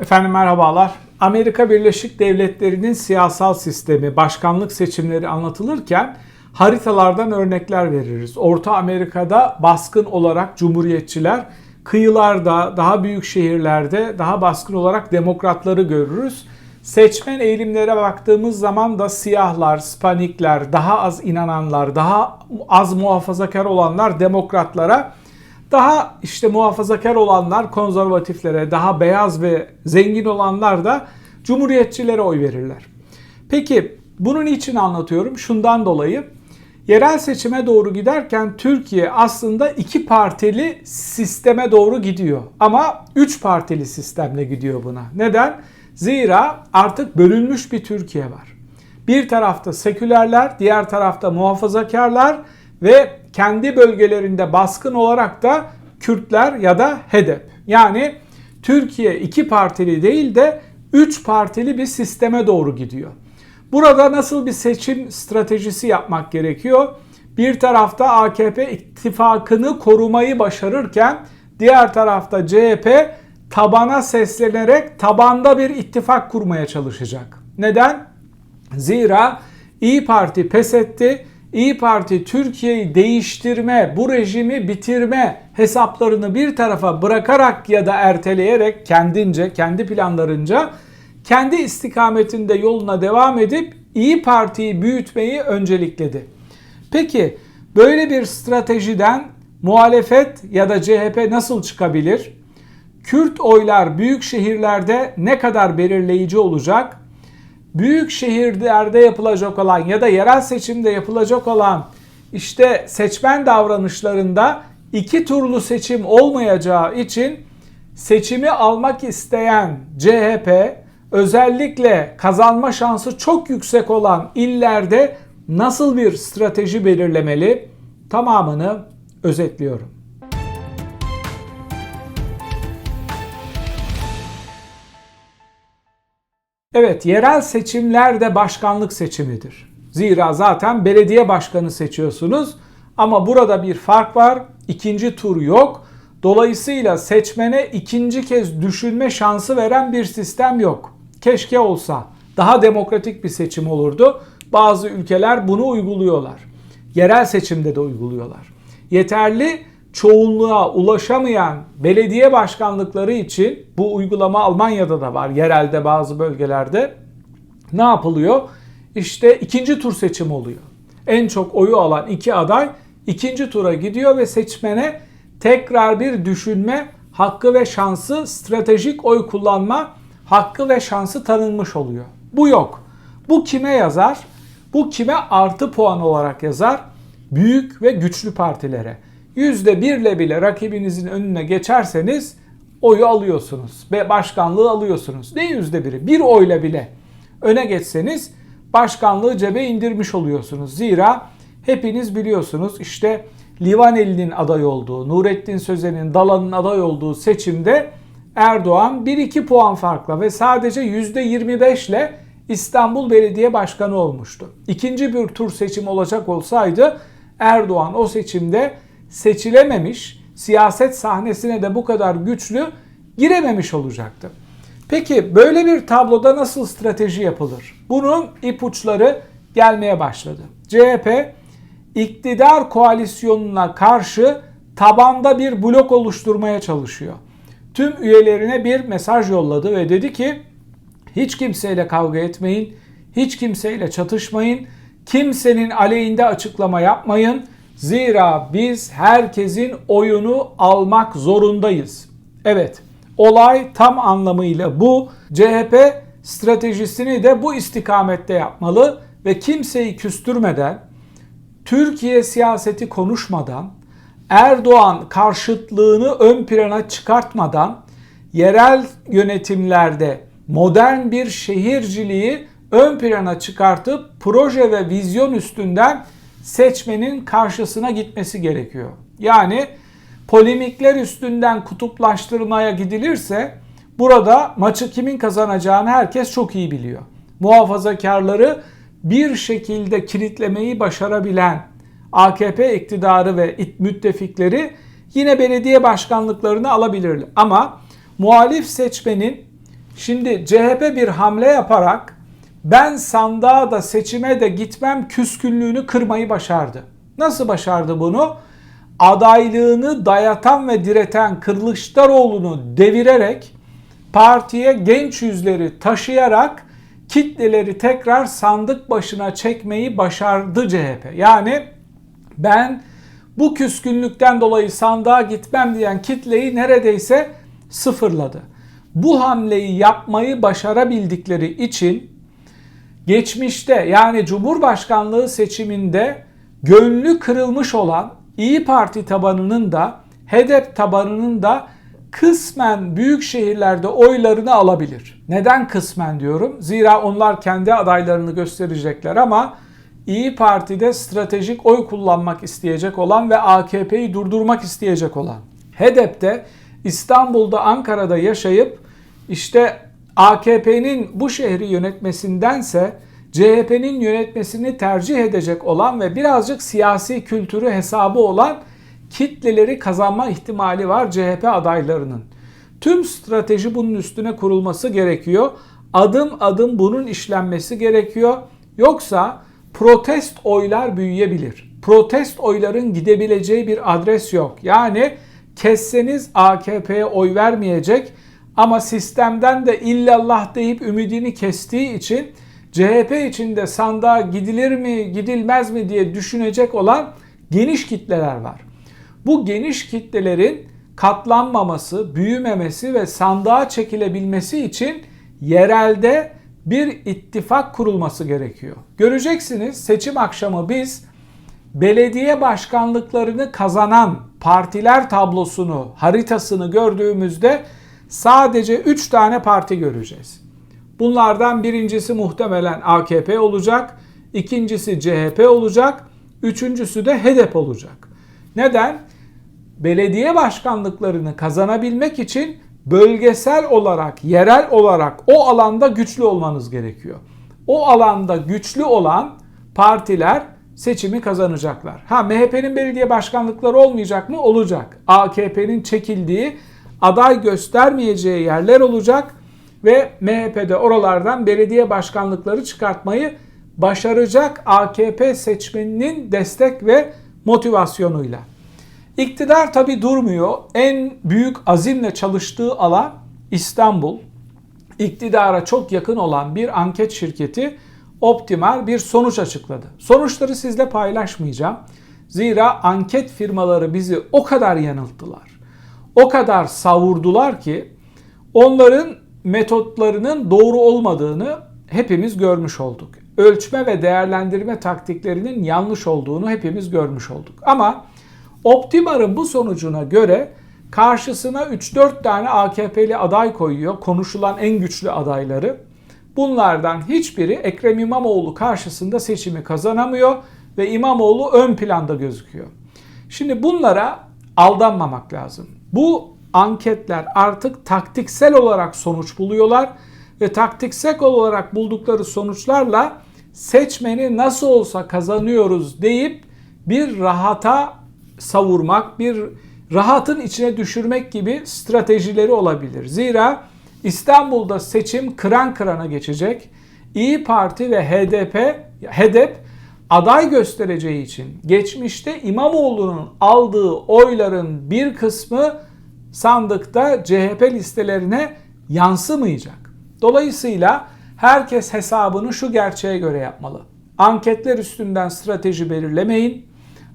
Efendim merhabalar. Amerika Birleşik Devletleri'nin siyasal sistemi, başkanlık seçimleri anlatılırken haritalardan örnekler veririz. Orta Amerika'da baskın olarak cumhuriyetçiler, kıyılarda, daha büyük şehirlerde daha baskın olarak demokratları görürüz. Seçmen eğilimlere baktığımız zaman da siyahlar, spanikler, daha az inananlar, daha az muhafazakar olanlar demokratlara, daha işte muhafazakar olanlar konservatiflere, daha beyaz ve zengin olanlar da cumhuriyetçilere oy verirler. Peki bunun için anlatıyorum? Şundan dolayı yerel seçime doğru giderken Türkiye aslında iki partili sisteme doğru gidiyor. Ama üç partili sistemle gidiyor buna. Neden? Zira artık bölünmüş bir Türkiye var. Bir tarafta sekülerler, diğer tarafta muhafazakarlar ve kendi bölgelerinde baskın olarak da Kürtler ya da HEDEP. Yani Türkiye iki partili değil de üç partili bir sisteme doğru gidiyor. Burada nasıl bir seçim stratejisi yapmak gerekiyor? Bir tarafta AKP ittifakını korumayı başarırken diğer tarafta CHP tabana seslenerek tabanda bir ittifak kurmaya çalışacak. Neden? Zira İyi Parti pes etti. İyi Parti Türkiye'yi değiştirme, bu rejimi bitirme hesaplarını bir tarafa bırakarak ya da erteleyerek kendince, kendi planlarınca kendi istikametinde yoluna devam edip İyi Parti'yi büyütmeyi öncelikledi. Peki böyle bir stratejiden muhalefet ya da CHP nasıl çıkabilir? Kürt oylar büyük şehirlerde ne kadar belirleyici olacak? Büyük şehirlerde yapılacak olan ya da yerel seçimde yapılacak olan işte seçmen davranışlarında iki turlu seçim olmayacağı için seçimi almak isteyen CHP özellikle kazanma şansı çok yüksek olan illerde nasıl bir strateji belirlemeli? Tamamını özetliyorum. Evet, yerel seçimler de başkanlık seçimidir. Zira zaten belediye başkanı seçiyorsunuz ama burada bir fark var. İkinci tur yok. Dolayısıyla seçmene ikinci kez düşünme şansı veren bir sistem yok. Keşke olsa. Daha demokratik bir seçim olurdu. Bazı ülkeler bunu uyguluyorlar. Yerel seçimde de uyguluyorlar. Yeterli çoğunluğa ulaşamayan belediye başkanlıkları için bu uygulama Almanya'da da var. Yerelde bazı bölgelerde ne yapılıyor? İşte ikinci tur seçim oluyor. En çok oyu alan iki aday ikinci tura gidiyor ve seçmene tekrar bir düşünme hakkı ve şansı, stratejik oy kullanma hakkı ve şansı tanınmış oluyor. Bu yok. Bu kime yazar? Bu kime artı puan olarak yazar? Büyük ve güçlü partilere. %1 bile rakibinizin önüne geçerseniz oyu alıyorsunuz ve başkanlığı alıyorsunuz. Ne %1'i? Bir oyla bile öne geçseniz başkanlığı cebe indirmiş oluyorsunuz. Zira hepiniz biliyorsunuz işte Livaneli'nin aday olduğu, Nurettin Sözen'in Dalan'ın aday olduğu seçimde Erdoğan 1-2 puan farkla ve sadece %25 ile İstanbul Belediye Başkanı olmuştu. İkinci bir tur seçim olacak olsaydı Erdoğan o seçimde seçilememiş, siyaset sahnesine de bu kadar güçlü girememiş olacaktı. Peki böyle bir tabloda nasıl strateji yapılır? Bunun ipuçları gelmeye başladı. CHP iktidar koalisyonuna karşı tabanda bir blok oluşturmaya çalışıyor. Tüm üyelerine bir mesaj yolladı ve dedi ki hiç kimseyle kavga etmeyin, hiç kimseyle çatışmayın, kimsenin aleyhinde açıklama yapmayın. Zira biz herkesin oyunu almak zorundayız. Evet, olay tam anlamıyla bu. CHP stratejisini de bu istikamette yapmalı ve kimseyi küstürmeden, Türkiye siyaseti konuşmadan, Erdoğan karşıtlığını ön plana çıkartmadan yerel yönetimlerde modern bir şehirciliği ön plana çıkartıp proje ve vizyon üstünden seçmenin karşısına gitmesi gerekiyor. Yani polemikler üstünden kutuplaştırmaya gidilirse burada maçı kimin kazanacağını herkes çok iyi biliyor. Muhafazakarları bir şekilde kilitlemeyi başarabilen AKP iktidarı ve müttefikleri yine belediye başkanlıklarını alabilirler. Ama muhalif seçmenin Şimdi CHP bir hamle yaparak ben sandığa da seçime de gitmem küskünlüğünü kırmayı başardı. Nasıl başardı bunu? Adaylığını dayatan ve direten Kılıçdaroğlu'nu devirerek partiye genç yüzleri taşıyarak kitleleri tekrar sandık başına çekmeyi başardı CHP. Yani ben bu küskünlükten dolayı sandığa gitmem diyen kitleyi neredeyse sıfırladı. Bu hamleyi yapmayı başarabildikleri için geçmişte yani Cumhurbaşkanlığı seçiminde gönlü kırılmış olan İyi Parti tabanının da HDP tabanının da kısmen büyük şehirlerde oylarını alabilir. Neden kısmen diyorum? Zira onlar kendi adaylarını gösterecekler ama İyi Parti'de stratejik oy kullanmak isteyecek olan ve AKP'yi durdurmak isteyecek olan. HDP'de İstanbul'da, Ankara'da yaşayıp işte AKP'nin bu şehri yönetmesindense CHP'nin yönetmesini tercih edecek olan ve birazcık siyasi kültürü hesabı olan kitleleri kazanma ihtimali var CHP adaylarının. Tüm strateji bunun üstüne kurulması gerekiyor. Adım adım bunun işlenmesi gerekiyor. Yoksa protest oylar büyüyebilir. Protest oyların gidebileceği bir adres yok. Yani kesseniz AKP'ye oy vermeyecek ama sistemden de illallah deyip ümidini kestiği için CHP içinde sandığa gidilir mi gidilmez mi diye düşünecek olan geniş kitleler var. Bu geniş kitlelerin katlanmaması, büyümemesi ve sandığa çekilebilmesi için yerelde bir ittifak kurulması gerekiyor. Göreceksiniz seçim akşamı biz belediye başkanlıklarını kazanan partiler tablosunu, haritasını gördüğümüzde sadece 3 tane parti göreceğiz. Bunlardan birincisi muhtemelen AKP olacak, ikincisi CHP olacak, üçüncüsü de HDP olacak. Neden? Belediye başkanlıklarını kazanabilmek için bölgesel olarak, yerel olarak o alanda güçlü olmanız gerekiyor. O alanda güçlü olan partiler seçimi kazanacaklar. Ha MHP'nin belediye başkanlıkları olmayacak mı? Olacak. AKP'nin çekildiği, aday göstermeyeceği yerler olacak ve MHP'de oralardan belediye başkanlıkları çıkartmayı başaracak AKP seçmeninin destek ve motivasyonuyla. İktidar tabi durmuyor. En büyük azimle çalıştığı alan İstanbul. İktidara çok yakın olan bir anket şirketi optimal bir sonuç açıkladı. Sonuçları sizle paylaşmayacağım. Zira anket firmaları bizi o kadar yanılttılar. O kadar savurdular ki onların metotlarının doğru olmadığını hepimiz görmüş olduk. Ölçme ve değerlendirme taktiklerinin yanlış olduğunu hepimiz görmüş olduk. Ama Optimar'ın bu sonucuna göre karşısına 3-4 tane AKP'li aday koyuyor. Konuşulan en güçlü adayları. Bunlardan hiçbiri Ekrem İmamoğlu karşısında seçimi kazanamıyor ve İmamoğlu ön planda gözüküyor. Şimdi bunlara aldanmamak lazım. Bu anketler artık taktiksel olarak sonuç buluyorlar ve taktiksel olarak buldukları sonuçlarla seçmeni nasıl olsa kazanıyoruz deyip bir rahata savurmak, bir rahatın içine düşürmek gibi stratejileri olabilir. Zira İstanbul'da seçim kıran kırana geçecek. İyi Parti ve HDP, HDP aday göstereceği için geçmişte İmamoğlu'nun aldığı oyların bir kısmı sandıkta CHP listelerine yansımayacak. Dolayısıyla herkes hesabını şu gerçeğe göre yapmalı. Anketler üstünden strateji belirlemeyin.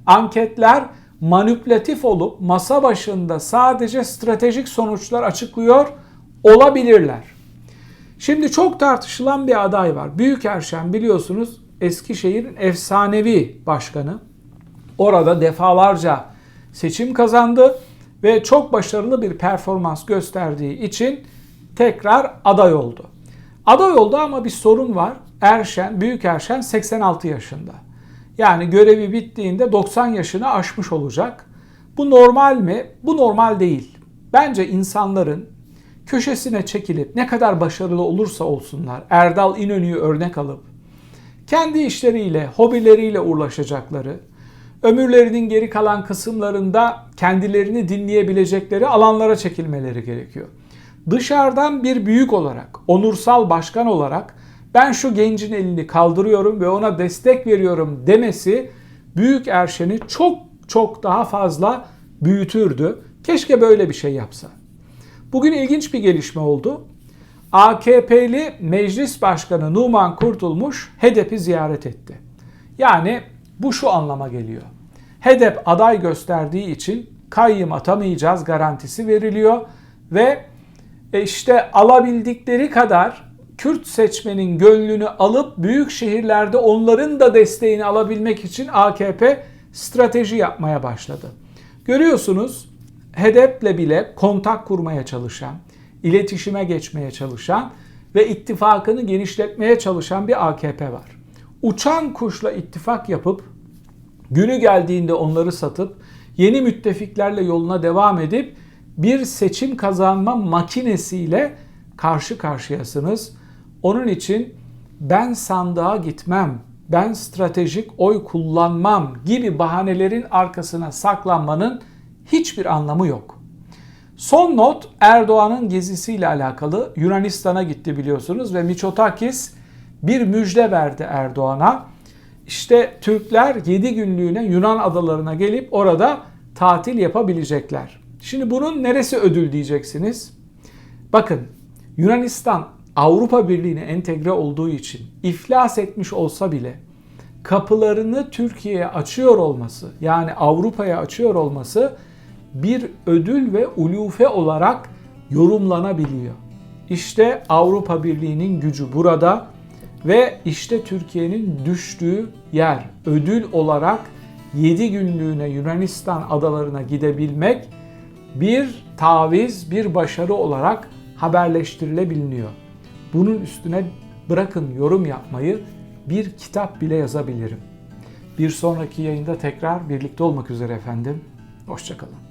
Anketler manipülatif olup masa başında sadece stratejik sonuçlar açıklıyor olabilirler. Şimdi çok tartışılan bir aday var. Büyükerşen biliyorsunuz Eskişehir'in efsanevi başkanı. Orada defalarca seçim kazandı ve çok başarılı bir performans gösterdiği için tekrar aday oldu. Aday oldu ama bir sorun var. Erşen, Büyük Erşen 86 yaşında. Yani görevi bittiğinde 90 yaşını aşmış olacak. Bu normal mi? Bu normal değil. Bence insanların köşesine çekilip ne kadar başarılı olursa olsunlar Erdal İnönü'yü örnek alıp kendi işleriyle, hobileriyle uğraşacakları, ömürlerinin geri kalan kısımlarında kendilerini dinleyebilecekleri alanlara çekilmeleri gerekiyor. dışarıdan bir büyük olarak, onursal başkan olarak ben şu gencin elini kaldırıyorum ve ona destek veriyorum demesi Büyük Erşen'i çok çok daha fazla büyütürdü. Keşke böyle bir şey yapsa. Bugün ilginç bir gelişme oldu. AKP'li Meclis Başkanı Numan Kurtulmuş HEDEP'i ziyaret etti. Yani bu şu anlama geliyor. HEDEP aday gösterdiği için kayyım atamayacağız garantisi veriliyor ve e, işte alabildikleri kadar Kürt seçmenin gönlünü alıp büyük şehirlerde onların da desteğini alabilmek için AKP strateji yapmaya başladı. Görüyorsunuz HEDEP'le bile kontak kurmaya çalışan, iletişime geçmeye çalışan ve ittifakını genişletmeye çalışan bir AKP var. Uçan kuşla ittifak yapıp günü geldiğinde onları satıp yeni müttefiklerle yoluna devam edip bir seçim kazanma makinesiyle karşı karşıyasınız. Onun için ben sandığa gitmem, ben stratejik oy kullanmam gibi bahanelerin arkasına saklanmanın hiçbir anlamı yok. Son not Erdoğan'ın gezisiyle alakalı Yunanistan'a gitti biliyorsunuz ve Miçotakis bir müjde verdi Erdoğan'a. İşte Türkler 7 günlüğüne Yunan adalarına gelip orada tatil yapabilecekler. Şimdi bunun neresi ödül diyeceksiniz? Bakın Yunanistan Avrupa Birliği'ne entegre olduğu için iflas etmiş olsa bile kapılarını Türkiye'ye açıyor olması yani Avrupa'ya açıyor olması bir ödül ve ulufe olarak yorumlanabiliyor. İşte Avrupa Birliği'nin gücü burada ve işte Türkiye'nin düştüğü yer ödül olarak 7 günlüğüne Yunanistan adalarına gidebilmek bir taviz, bir başarı olarak haberleştirilebiliyor. Bunun üstüne bırakın yorum yapmayı bir kitap bile yazabilirim. Bir sonraki yayında tekrar birlikte olmak üzere efendim. Hoşçakalın.